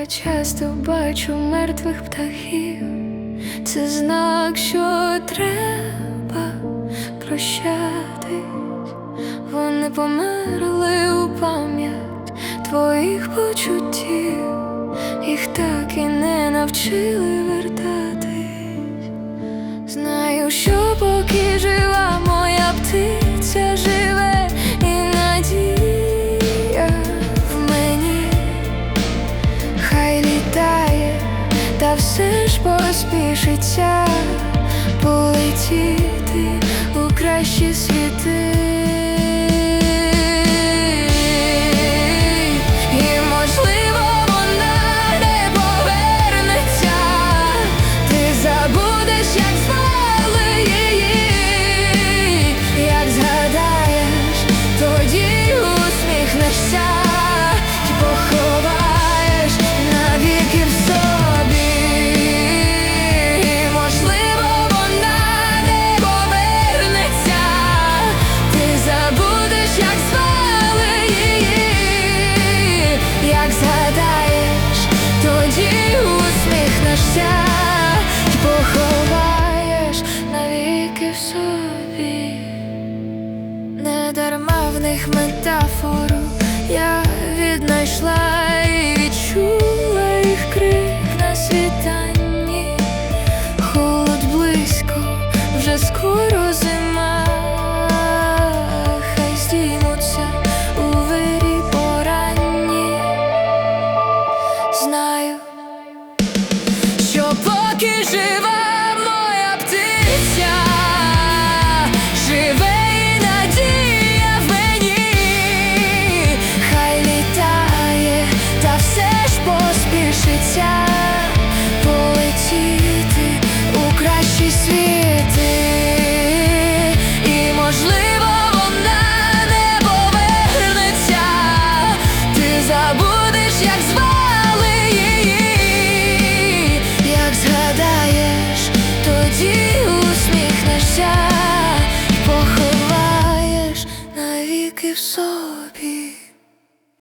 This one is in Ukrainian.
Я часто бачу мертвих птахів, це знак, що треба прощатись. Вони померли у пам'ять твоїх почуттів, їх так і не навчили вертатись. Знаю, що поки жива Хай літає, та все ж поспішиться полетіти у кращі світи. Собі. Не дарма в них метафору я віднайшла і відчула їх крик на світанні. Холод близько, вже скоро зима. Хай здіймуться у вирі поранні. Знаю, що поки жива полетіти у кращі світи, і можливо вона не повернеться, ти забудеш, як звали як згадаєш, тоді усміхнешся, поховаєш навіки в собі.